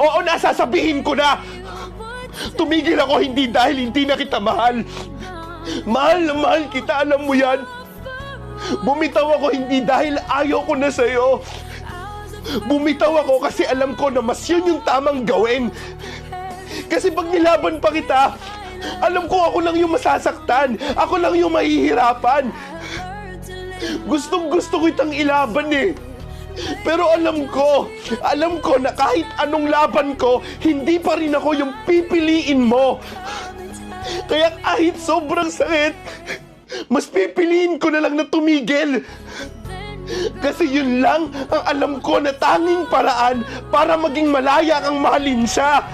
Oo, nasasabihin ko na! Tumigil ako hindi dahil hindi na kita mahal. Mahal na mahal kita, alam mo yan. Bumitaw ako hindi dahil ayaw ko na sa'yo. Bumitaw ako kasi alam ko na mas yun yung tamang gawin. Kasi pag nilaban pa kita, alam ko ako lang yung masasaktan. Ako lang yung mahihirapan. Gustong gusto ko itang ilaban eh. Pero alam ko, alam ko na kahit anong laban ko, hindi pa rin ako yung pipiliin mo. Kaya kahit sobrang sakit, mas pipiliin ko na lang na tumigil. Kasi yun lang ang alam ko na tanging paraan para maging malaya kang mahalin siya.